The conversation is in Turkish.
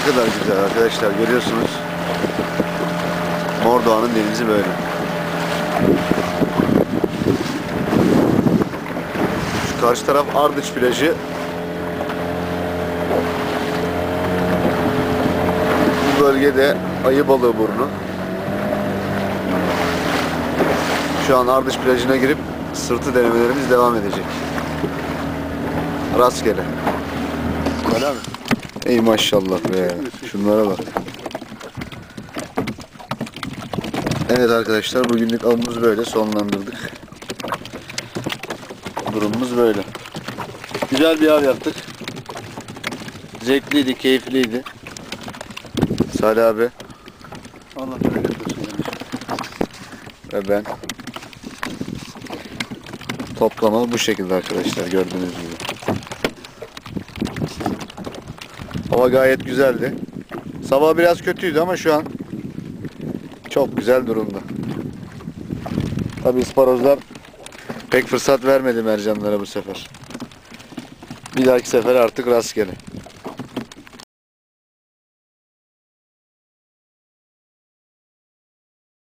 kadar güzel arkadaşlar görüyorsunuz. Mordoğan'ın denizi böyle. Şu karşı taraf Ardıç plajı. Bu bölgede ayı balığı burnu. Şu an Ardıç plajına girip sırtı denemelerimiz devam edecek. Rastgele. Öyle mi? Ey maşallah be. Şunlara bak. Evet arkadaşlar bugünlük avımız böyle sonlandırdık. Durumumuz böyle. Güzel bir av yaptık. Zevkliydi, keyifliydi. Salih abi Allah bereket versin. ve ben toplama bu şekilde arkadaşlar gördüğünüz gibi. Hava gayet güzeldi. Sabah biraz kötüydü ama şu an çok güzel durumda. Tabi isparozlar pek fırsat vermedi mercanlara bu sefer. Bir dahaki sefer artık rastgele.